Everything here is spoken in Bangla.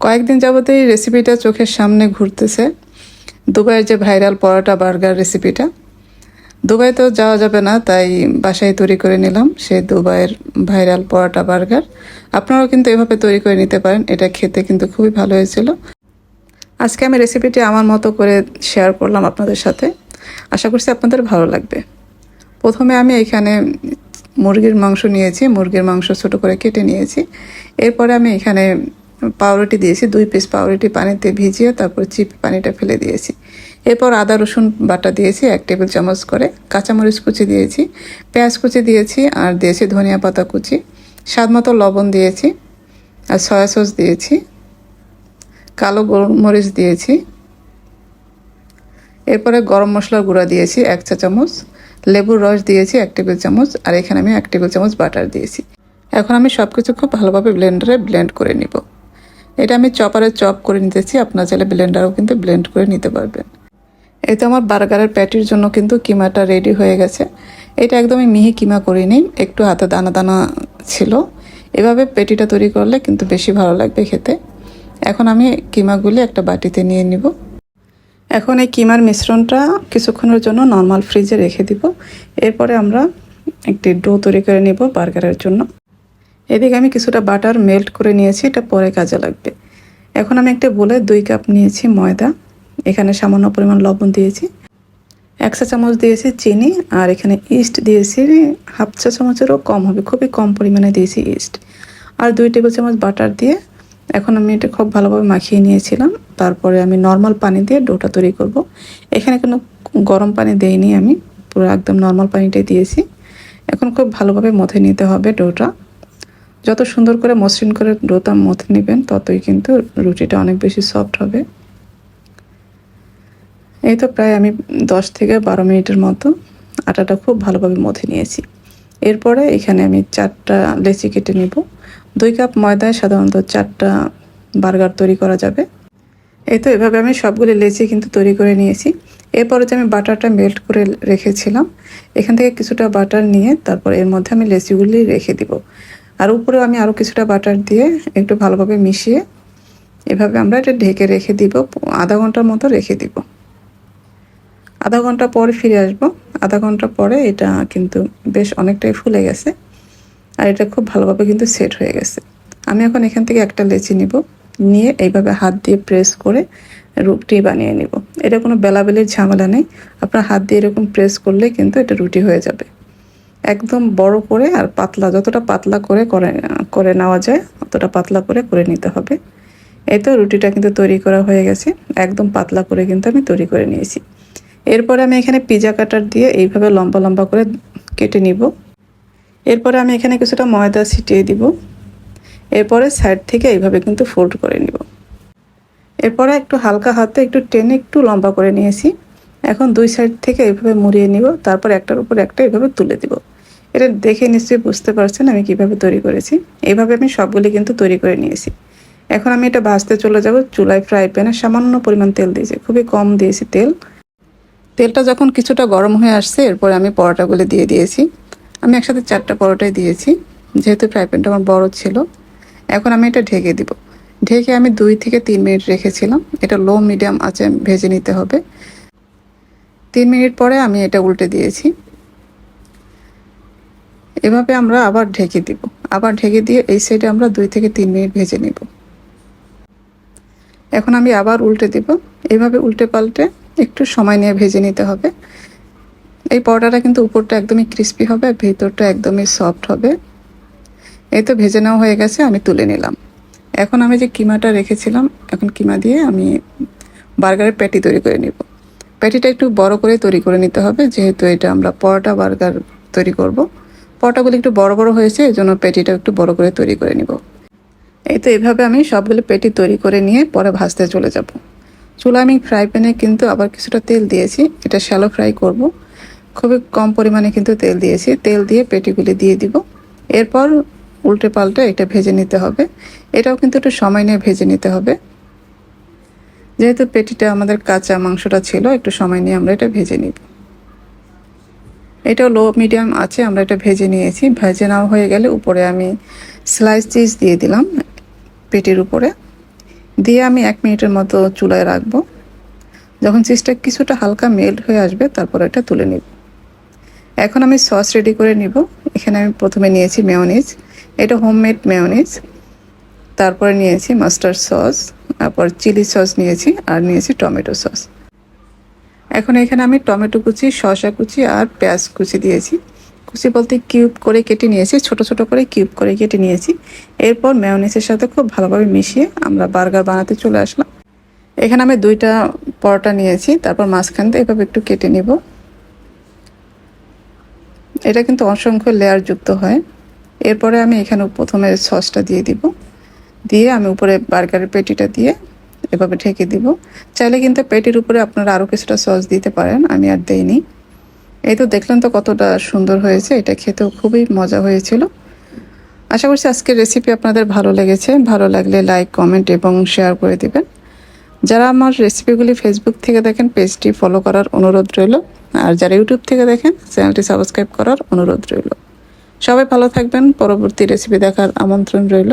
কয়েকদিন যাবত এই রেসিপিটা চোখের সামনে ঘুরতেছে। দুবাইয়ের যে ভাইরাল পরোটা বার্গার রেসিপিটা দুবাই তো যাওয়া যাবে না, তাই বাসায় তৈরি করে নিলাম সে দুবাইয়ের ভাইরাল পরোটা বার্গার। আপনারাও কিন্তু এভাবে তৈরি করে নিতে পারেন, এটা খেতে কিন্তু খুবই ভালো হয়েছিল। আজকে আমি রেসিপিটি আমার মতো করে শেয়ার করলাম আপনাদের সাথে। আশা করছি আপনাদের ভালো লাগবে। প্রথমে আমি এখানে মুরগির মাংস নিয়েছি, মুরগির মাংস ছোট করে কেটে নিয়েছি। এরপরে আমি এখানে পাউরুটি দিয়েছি, দুই পিস পাউরুটি পানিতে ভিজিয়ে তারপর চিপ পানিটা ফেলে দিয়েছি। এরপর আদা, রসুন বাটা দিয়েছি এক টেবিল চামচ করে, কাঁচামরিচ কুচি দিয়েছি, পেঁয়াজ কুচি দিয়েছি আর দিয়েছি ধনিয়া পাতা কুচি। স্বাদ মতো লবণ দিয়েছি আর সয়া সস দিয়েছি, কালো গোলমরিচ দিয়েছি। এরপরে গরম মশলার গুঁড়া দিয়েছি এক চা চামচ, লেবুর রস দিয়েছি এক টেবিল চামচ আর এখানে আমি এক টেবিল চামচ বাটার দিয়েছি। এখন আমি সব কিছু খুব ভালোভাবে ব্লেন্ডারে ব্লেন্ড করে নিব। এটা আমি চপারে চপ করে নিতেছি, আপনার চাইলে ব্লেন্ডারও কিন্তু ব্লেন্ড করে নিতে পারবেন এই তো আমার বার্গারের প্যাটির জন্য কিন্তু কিমাটা রেডি হয়ে গেছে। এটা একদমই মিহি কিমা করিনি, একটু হাতে দানা দানা ছিল। এভাবে পেটিটা তৈরি করলে কিন্তু বেশি ভালো লাগবে খেতে। এখন আমি কিমাগুলি একটা বাটিতে নিয়ে নিব। এখন এই কিমার মিশ্রণটা কিছুক্ষণের জন্য নর্মাল ফ্রিজে রেখে দিব। এরপরে আমরা একটি ডো তৈরি করে নেব বার্গারের জন্য। এদিকে আমি কিছুটা বাটার মেল্ট করে নিয়েছি, এটা পরে কাজে লাগবে। এখন আমি একটা বলে দুই কাপ নিয়েছি ময়দা, এখানে সামান্য পরিমাণ লবণ দিয়েছি, এক চা চামচ দিয়েছি চিনি, আর এখানে ইস্ট দিয়েছি হাফ চা চামচেরও কম হবে, খুবই কম পরিমাণে দিয়েছি ইস্ট। আর দুই টেবিল চামচ বাটার দিয়ে এখন আমি এটা খুব ভালোভাবে মাখিয়ে নিয়েছিলাম, তারপরে আমি নর্মাল পানি দিয়ে ডোটা তৈরি করব। এখানে কোনো গরম পানি দেইনি আমি, পুরো একদম নর্মাল পানিটাই দিয়েছি। এখন খুব ভালোভাবে মথে নিতে হবে ডোটা। যত সুন্দর করে মসৃণ করে ডোটা মথে নেবেন, ততই কিন্তু রুটিটা অনেক বেশি সফট হবে। এই তো প্রায় আমি দশ থেকে বারো মিনিটের মতো আটাটা খুব ভালোভাবে মথে নিয়েছি। এরপরে এখানে আমি চারটা লেচি কেটে নিব। দুই কাপ ময়দায় সাধারণত চারটা বার্গার তৈরি করা যাবে। এই তো এভাবে আমি সবগুলি লেচি কিন্তু তৈরি করে নিয়েছি। এরপরে যে আমি বাটারটা মেল্ট করে রেখেছিলাম, এখান থেকে কিছুটা বাটার নিয়ে তারপর এর মধ্যে আমি লেচিগুলি রেখে দিব। আর উপরেও আমি আরও কিছুটা বাটার দিয়ে একটু ভালোভাবে মিশিয়ে এভাবে আমরা এটা ঢেকে রেখে দিব, আধা ঘণ্টার মতো রেখে দিব। আধা ঘণ্টা পরে ফিরে আসব। আধা ঘণ্টা পরে এটা কিন্তু বেশ অনেকটাই ফুলে গেছে আর এটা খুব ভালোভাবে কিন্তু সেট হয়ে গেছে। আমি এখন এখান থেকে একটা লেচি নিব, নিয়ে এইভাবে হাত দিয়ে প্রেস করে রুটি বানিয়ে নিব। এটা কোনো বেলাবেলির ঝামেলা নেই। আপনার হাত দিয়ে এরকম প্রেস করলে কিন্তু এটা রুটি হয়ে যাবে। একদম বড় করে আর পাতলা, যতটা পাতলা করে করে করে নেওয়া যায়, অতটা পাতলা করে করে নিতে হবে। এই তো রুটিটা কিন্তু তৈরি করা হয়ে গেছে। একদম পাতলা করে কিন্তু আমি তৈরি করে নিয়েছি। এরপরে আমি এখানে পিজা কাটার দিয়ে এইভাবে লম্বা লম্বা করে কেটে নিব। এরপরে আমি এখানে কিছুটা ময়দা ছিটিয়ে দিব। এরপরে সাইড থেকে এইভাবে কিন্তু ফোল্ড করে নিব। এরপরে একটু হালকা হাতে একটু টেনে একটু লম্বা করে নিয়েছি। এখন দুই সাইড থেকে এইভাবে মুড়িয়ে নিব, তারপর একটার উপর একটা এভাবে তুলে দিব। এটা দেখে নিশ্চয়ই বুঝতে পারছেন আমি কীভাবে তৈরি করেছি। এইভাবে আমি সবগুলি কিন্তু তৈরি করে নিয়েছি। এখন আমি এটা ভাজতে চলে যাব চুলায় ফ্রাই প্যানে সামান্য পরিমাণ তেল দিয়েছি, খুবই কম দিয়েছি তেল। তেলটা যখন কিছুটা গরম হয়ে আসছে, এরপরে আমি পরোটাগুলো দিয়ে দিয়েছি। আমি একসাথে চারটা পরোটাই দিয়েছি, যেহেতু ফ্রাই প্যানটা আমার বড় ছিল। এখন আমি এটা ঢেকে দিব। ঢেকে আমি দুই থেকে তিন মিনিট রেখেছিলাম। এটা লো মিডিয়াম আছে ভেজে নিতে হবে। তিন মিনিট পরে আমি এটা উল্টে দিয়েছি। এভাবে আমরা আবার ঢেকে দিব। আবার ঢেকে দিয়ে এই সাইডে আমরা দুই থেকে তিন মিনিট ভেজে নিব। এখন আমি আবার উল্টে দিব। এইভাবে উল্টে পাল্টে একটু সময় নিয়ে ভেজে নিতে হবে। এই পরোটাটা কিন্তু উপরটা একদমই ক্রিস্পি হবে আর ভেতরটা একদমই সফট হবে। এই তো ভেজে নেওয়া হয়ে গেছে, আমি তুলে নিলাম। এখন আমি যে কিমাটা রেখেছিলাম, এখন কিমা দিয়ে আমি বার্গারের প্যাটি তৈরি করে নিব। প্যাটিটা একটু বড় করে তৈরি করে নিতে হবে, যেহেতু এটা আমরা পরোটা বার্গার তৈরি করব। পরোটাগুলি একটু বড় বড় হয়েছে, এই জন্য প্যাটিটা একটু বড় করে তৈরি করে নিব। এই তো এভাবে আমি সবগুলো পেটি তৈরি করে নিয়ে পরে ভাজতে চলে যাব। চুলা আমি ফ্রাই প্যানে কিন্তু আবার কিছুটা তেল দিয়েছি, এটা শ্যালো ফ্রাই করব। খুবই কম পরিমাণে কিন্তু তেল দিয়েছি, তেল দিয়ে পেটিগুলি দিয়ে দিব। এরপর উল্টে পাল্টে এটা ভেজে নিতে হবে। এটাও কিন্তু একটু সময় নিয়ে ভেজে নিতে হবে। যেহেতু পেটিটা আমাদের কাঁচা মাংসটা ছিল, একটু সময় নিয়ে আমরা এটা ভেজে নিব। এটা লো মিডিয়াম আছে, আমরা এটা ভেজে নিয়েছি। ভেজে নেওয়া হয়ে গেলে উপরে আমি স্লাইস চিজ দিয়ে দিলাম পেটির উপরে। দিয়ে আমি এক মিনিটের মতো চুলায় রাখব। যখন চিজটা কিছুটা হালকা মেল্ট হয়ে আসবে, তারপর এটা তুলে নিব। এখন আমি সস রেডি করে নিব। এখানে আমি প্রথমে নিয়েছি মেয়নিজ এটা হোমমেড মেয়নিজ তারপরে নিয়েছি মাস্টার্ড সস তারপর চিলি সস নিয়েছি আর নিয়েছি টমেটো সস। এখন এখানে আমি টমেটো কুচি, শসা কুচি আর পেঁয়াজ কুচি দিয়েছি। কুচি বলতে কিউব করে কেটে নিয়েছি, ছোট ছোট করে কিউব করে কেটে নিয়েছি। এরপর মেয়নিসের সাথে খুব ভালোভাবে মিশিয়ে আমরা বার্গার বানাতে চলে আসলাম। এখানে আমি দুইটা পরোটা নিয়েছি, তারপর মাঝখান দিয়ে এভাবে একটু কেটে নিব। এটা কিন্তু অসংখ্য লেয়ার যুক্ত হয়। এরপরে আমি এখানে প্রথমে সসটা দিয়ে দিব। দিয়ে আমি উপরে বার্গারের পেটিটা দিয়ে এভাবে ঢেকে দিব। চাইলে কিন্তু পেটির উপরে আপনারা আরও কিছুটা সস দিতে পারেন, আমি আর দেইনি। এই তো দেখলেন তো কতটা সুন্দর হয়েছে, এটা খেতেও খুবই মজা হয়েছিল। আশা করছি আজকের রেসিপি আপনাদের ভালো লেগেছে। ভালো লাগলে লাইক কমেন্ট এবং শেয়ার করে দিবেন। যারা আমার রেসিপিগুলি ফেসবুক থেকে দেখেন পেজটি ফলো করার অনুরোধ রইল। আর যারা ইউটিউব থেকে দেখেন, চ্যানেলটি সাবস্ক্রাইব করার অনুরোধ রইল। সবাই ভালো থাকবেন, পরবর্তী রেসিপি দেখার আমন্ত্রণ রইল।